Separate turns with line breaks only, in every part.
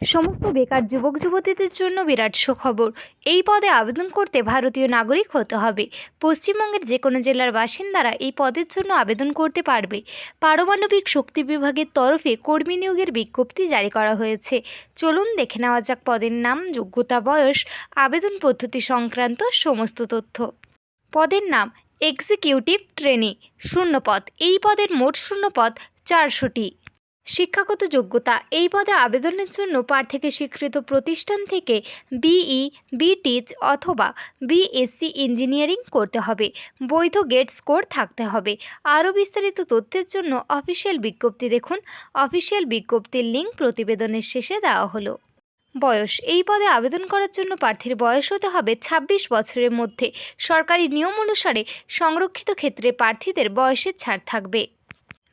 সমস্ত বেকার যুবক যুবতীদের জন্য বিরাট সুখবর। এই পদে আবেদন করতে ভারতীয় নাগরিক হতে হবে। পশ্চিমবঙ্গের যে কোনো জেলার বাসিন্দারা এই পদের জন্য আবেদন করতে পারবে। পারমাণবিক শক্তি বিভাগের তরফে কর্মী নিয়োগের বিজ্ঞপ্তি জারি করা হয়েছে। চলুন দেখে নেওয়া যাক পদের নাম, যোগ্যতা, বয়স, আবেদন পদ্ধতি সংক্রান্ত সমস্ত তথ্য। পদের নাম, এক্সিকিউটিভ ট্রেনি, শূন্যপদ। এই পদের মোট শূন্যপদ চারশোটি। শিক্ষাগত যোগ্যতা। এই পদে আবেদনের জন্য প্রার্থীকে স্বীকৃত প্রতিষ্ঠান থেকে বিই বিটিচ অথবা বিএসসি ইঞ্জিনিয়ারিং করতে হবে। বৈধ গেট স্কোর থাকতে হবে। আরও বিস্তারিত তথ্যের জন্য অফিসিয়াল বিজ্ঞপ্তি দেখুন। অফিসিয়াল বিজ্ঞপ্তির লিঙ্ক প্রতিবেদনের শেষে দেওয়া হলো। বয়স। এই পদে আবেদন করার জন্য প্রার্থীর বয়স হতে হবে ২৬ বছরের মধ্যে। সরকারি নিয়ম অনুসারে সংরক্ষিত ক্ষেত্রে প্রার্থীদের বয়সের ছাড় থাকবে।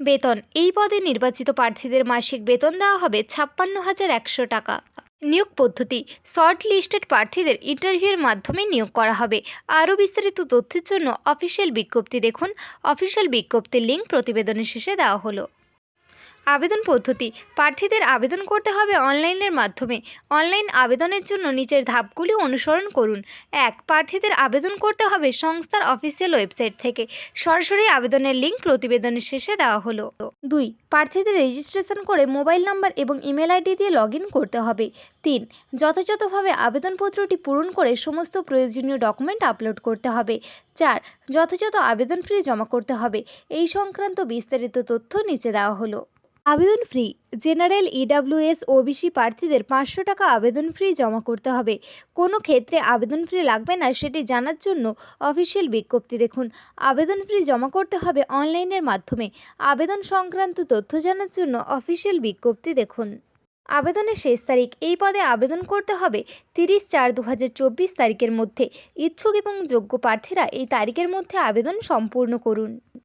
বেতন। এই পদে নির্বাচিত প্রার্থীদের মাসিক বেতন দেওয়া হবে ছাপ্পান্ন হাজার একশো টাকা। নিয়োগ পদ্ধতি। শর্ট লিস্টেড প্রার্থীদের ইন্টারভিউয়ের মাধ্যমে নিয়োগ করা হবে। আরও বিস্তারিত তথ্যের জন্য অফিসিয়াল বিজ্ঞপ্তি দেখুন। অফিসিয়াল বিজ্ঞপ্তির লিঙ্ক প্রতিবেদনের শেষে দেওয়া হলো। আবেদন পদ্ধতি। প্রার্থীদের আবেদন করতে হবে অনলাইনের মাধ্যমে। অনলাইন আবেদনের জন্য নিচের ধাপগুলি অনুসরণ করুন। এক, প্রার্থীদের আবেদন করতে হবে সংস্থার অফিসিয়াল ওয়েবসাইট থেকে। সরাসরি আবেদনের লিঙ্ক প্রতিবেদনের শেষে দেওয়া হলো। দুই, প্রার্থীদের রেজিস্ট্রেশন করে মোবাইল নাম্বার এবং ইমেল আইডি দিয়ে লগ করতে হবে। তিন, যথাযথভাবে আবেদনপত্রটি পূরণ করে সমস্ত প্রয়োজনীয় ডকুমেন্ট আপলোড করতে হবে। চার, যথাযথ আবেদন ফি জমা করতে হবে। এই সংক্রান্ত বিস্তারিত তথ্য নিচে দেওয়া হলো। আবেদন ফ্রি জেনারেল ইডাব্লিউএস ওবিসি প্রার্থীদের পাঁচশো টাকা আবেদন ফ্রি জমা করতে হবে। কোনো ক্ষেত্রে আবেদন ফ্রি লাগবে না সেটি জানার জন্য অফিসিয়াল বিজ্ঞপ্তি দেখুন। আবেদন ফ্রি জমা করতে হবে অনলাইনের মাধ্যমে। আবেদন সংক্রান্ত তথ্য জানার জন্য অফিসিয়াল বিজ্ঞপ্তি দেখুন। আবেদনের শেষ তারিখ, এই পদে আবেদন করতে হবে তিরিশ চার দু তারিখের মধ্যে। ইচ্ছুক এবং যোগ্য প্রার্থীরা এই তারিখের মধ্যে আবেদন সম্পূর্ণ করুন।